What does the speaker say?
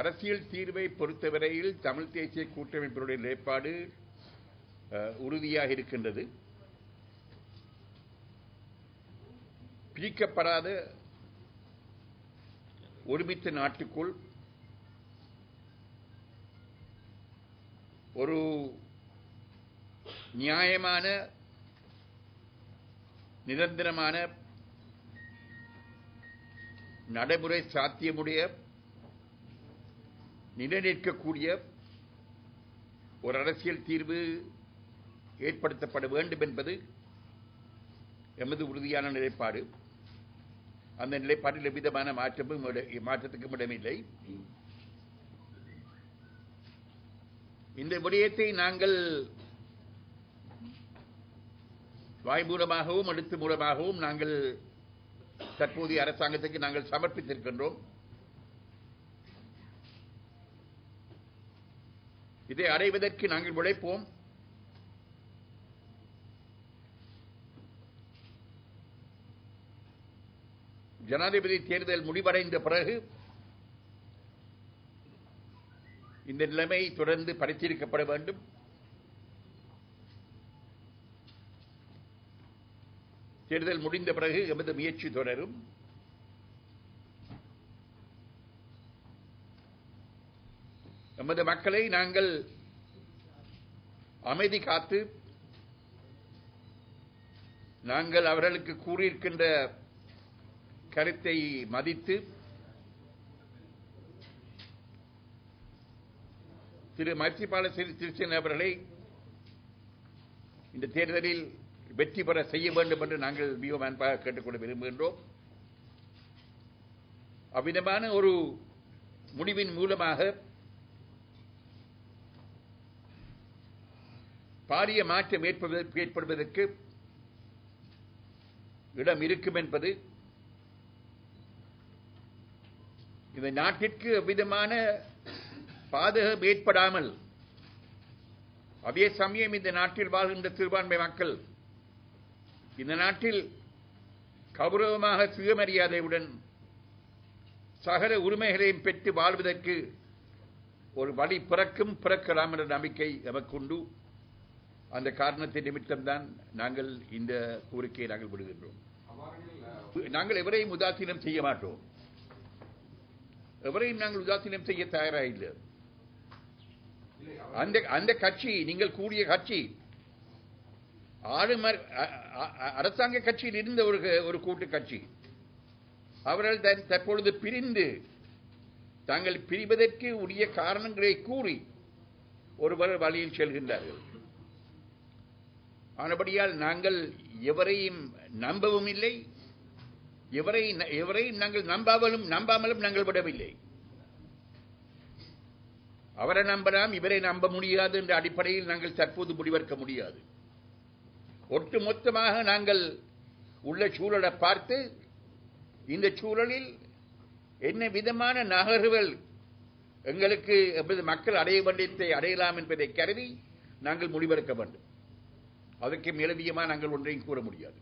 அரசியல் தீர்வை பொறுத்தவரையில் தமிழ் தேசிய கூட்டமைப்பினுடைய நிலைப்பாடு உறுதியாக இருக்கின்றது. பிரிக்கப்படாத ஒருமித்த நாட்டுக்குள் ஒரு நியாயமான நிரந்தரமான நடைமுறை சாத்தியமுடைய நிலைநிற்கக்கூடிய ஒரு அரசியல் தீர்வு ஏற்படுத்தப்பட வேண்டும் என்பது எமது உறுதியான நிலைப்பாடு. அந்த நிலைப்பாட்டில் எவ்விதமான மாற்றமும் மாற்றத்துக்கும் இடமில்லை. இந்த விடயத்தை நாங்கள் வாய் மூலமாகவும் எழுத்து மூலமாகவும் நாங்கள் தற்போதைய அரசாங்கத்துக்கு நாங்கள் சமர்ப்பித்திருக்கின்றோம். இதை அடைவதற்கு நாங்கள் உழைப்போம். ஜனாதிபதி தேர்தல் முடிவடைந்த பிறகு இந்த நிலைமை தொடர்ந்து பரிசீலிக்கப்பட வேண்டும். தேர்தல் முடிந்த பிறகு எமது முயற்சி தொடரும். எமது மக்களை நாங்கள் அமைதி காத்து நாங்கள் அவர்களுக்கு கூறியிருக்கின்ற கருத்தை மதித்து திரு மைத்ரிபால சிறிசேன அவர்களை இந்த தேர்தலில் வெற்றி பெற செய்ய வேண்டும் என்று நாங்கள் மிகவும் அன்பாக கேட்டுக்கொள்ள விரும்புகின்றோம். அவ்விதமான ஒரு முடிவின் மூலமாக பாரிய மாற்றம் ஏற்படுவதற்கு இடம் இருக்கும் என்பது இந்த நாட்டிற்கு எவ்விதமான பாதகம் ஏற்படாமல் அதே சமயம் இந்த நாட்டில் வாழ்கின்ற சிறுபான்மை மக்கள் இந்த நாட்டில் கௌரவமாக சுயமரியாதையுடன் சகல உரிமைகளையும் பெற்று வாழ்வதற்கு ஒரு வழி பிறக்கும் பிறக்கலாம் என்ற நம்பிக்கை எமக்குண்டு அந்த காரணத்தை நிமித்தம்தான் நாங்கள் இந்த கோரிக்கையை நாங்கள் விடுகின்றோம். நாங்கள் எவரையும் உதாசீனம் செய்ய மாட்டோம். எவரையும் நாங்கள் உதாசீனம் செய்ய தயாராக இல்லை அந்த அந்த கட்சி நீங்கள் கூடிய கட்சி அ- அரசாங்க கட்சியில் இருந்த ஒரு ஒரு கூட்டு கட்சி அவர்கள் தற்பொழுது பிரிந்து தாங்கள் பிரிவதற்கு உரிய காரணங்களை கூறி ஒருவர் வழியில் செல்கின்றார்கள். ஆனபடியால் நாங்கள் எவரையும் நம்பவும் இல்லை. எவரை எவரையும் நாங்கள் நம்பாமலும் நம்பாமலும் நாங்கள் விடவில்லை. அவரை நம்பலாம் இவரை நம்ப முடியாது என்ற அடிப்படையில் நாங்கள் தற்போது முடிவெடுக்க முடியாது. ஒட்டுமொத்தமாக நாங்கள் உள்ள சூழலை பார்த்து இந்த சூழலில் என்ன விதமான நகர்வுகள் எங்களுக்கு மக்கள் அடைய வேண்டியதை அடையலாம் என்பதை கருதி நாங்கள் முடிவெடுக்க வேண்டும். அதற்கு மேலதிகமாக நாங்கள் ஒன்றையும் கூற முடியாது.